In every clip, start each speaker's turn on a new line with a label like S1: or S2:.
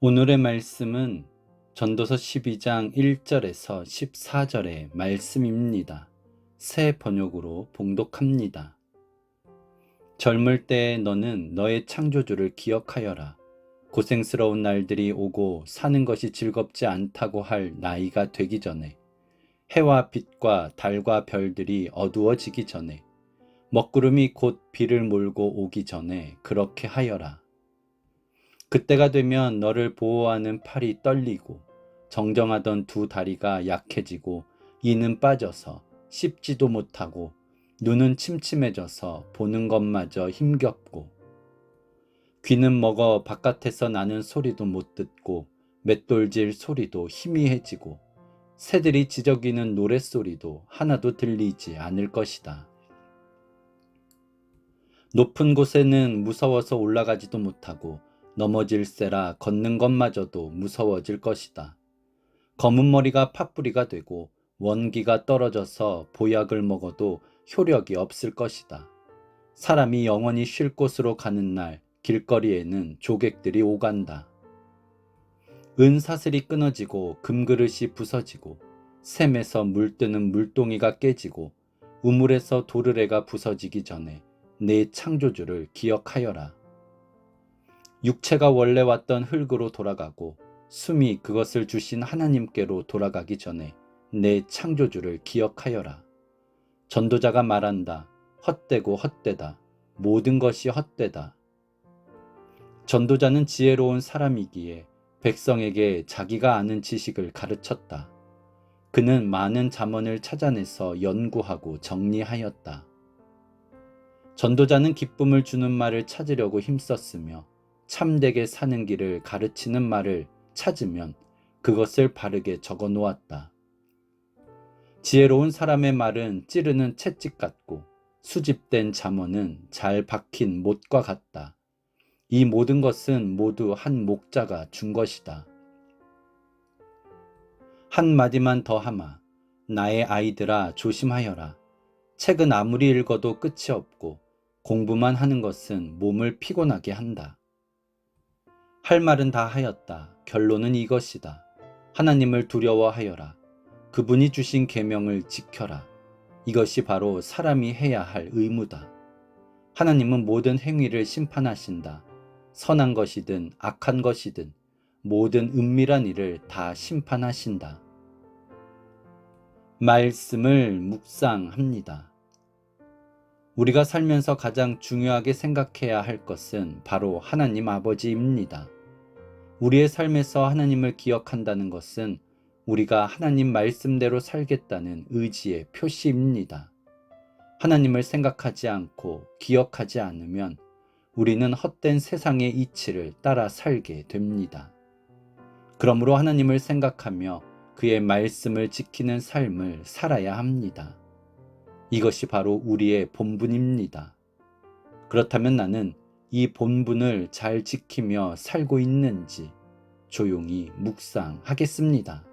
S1: 오늘의 말씀은 전도서 12장 1절에서 14절의 말씀입니다. 새 번역으로 봉독합니다. 젊을 때에 너는 너의 창조주를 기억하여라. 고생스러운 날들이 오고 사는 것이 즐겁지 않다고 할 나이가 되기 전에 해와 빛과 달과 별들이 어두워지기 전에 먹구름이 곧 비를 몰고 오기 전에 그렇게 하여라. 그때가 되면 너를 보호하는 팔이 떨리고 정정하던 두 다리가 약해지고 이는 빠져서 씹지도 못하고 눈은 침침해져서 보는 것마저 힘겹고 귀는 먹어 바깥에서 나는 소리도 못 듣고 맷돌질 소리도 희미해지고 새들이 지저귀는 노랫소리도 하나도 들리지 않을 것이다. 높은 곳에는 무서워서 올라가지도 못하고 넘어질세라 걷는 것마저도 무서워질 것이다. 검은 머리가 팥뿌리가 되고 원기가 떨어져서 보약을 먹어도 효력이 없을 것이다. 사람이 영원히 쉴 곳으로 가는 날 길거리에는 조객들이 오간다. 은 사슬이 끊어지고 금그릇이 부서지고 샘에서 물뜨는 물동이가 깨지고 우물에서 도르래가 부서지기 전에 내 창조주를 기억하여라. 육체가 원래 왔던 흙으로 돌아가고 숨이 그것을 주신 하나님께로 돌아가기 전에 내 창조주를 기억하여라. 전도자가 말한다. 헛되고 헛되다. 모든 것이 헛되다. 전도자는 지혜로운 사람이기에 백성에게 자기가 아는 지식을 가르쳤다. 그는 많은 잠언을 찾아내서 연구하고 정리하였다. 전도자는 기쁨을 주는 말을 찾으려고 힘썼으며 참되게 사는 길을 가르치는 말을 찾으면 그것을 바르게 적어 놓았다. 지혜로운 사람의 말은 찌르는 채찍 같고 수집된 잠언은 잘 박힌 못과 같다. 이 모든 것은 모두 한 목자가 준 것이다. 한 마디만 더 하마. 나의 아이들아 조심하여라. 책은 아무리 읽어도 끝이 없고 공부만 하는 것은 몸을 피곤하게 한다. 할 말은 다 하였다. 결론은 이것이다. 하나님을 두려워하여라. 그분이 주신 계명을 지켜라. 이것이 바로 사람이 해야 할 의무다. 하나님은 모든 행위를 심판하신다. 선한 것이든 악한 것이든 모든 은밀한 일을 다 심판하신다. 말씀을 묵상합니다. 우리가 살면서 가장 중요하게 생각해야 할 것은 바로 하나님 아버지입니다. 우리의 삶에서 하나님을 기억한다는 것은 우리가 하나님 말씀대로 살겠다는 의지의 표시입니다. 하나님을 생각하지 않고 기억하지 않으면 우리는 헛된 세상의 이치를 따라 살게 됩니다. 그러므로 하나님을 생각하며 그의 말씀을 지키는 삶을 살아야 합니다. 이것이 바로 우리의 본분입니다. 그렇다면 나는 이 본분을 잘 지키며 살고 있는지 조용히 묵상하겠습니다.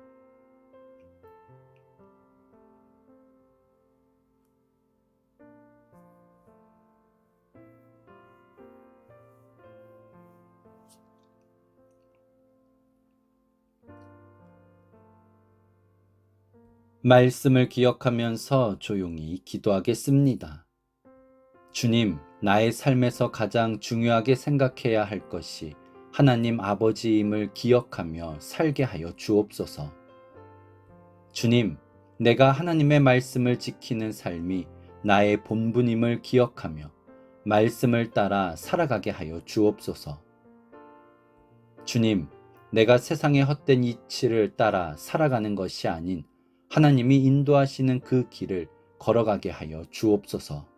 S1: 말씀을 기억하면서 조용히 기도하겠습니다. 주님, 나의 삶에서 가장 중요하게 생각해야 할 것이 하나님 아버지임을 기억하며 살게 하여 주옵소서. 주님, 내가 하나님의 말씀을 지키는 삶이 나의 본분임을 기억하며 말씀을 따라 살아가게 하여 주옵소서. 주님, 내가 세상의 헛된 이치를 따라 살아가는 것이 아닌 하나님이 인도하시는 그 길을 걸어가게 하여 주옵소서.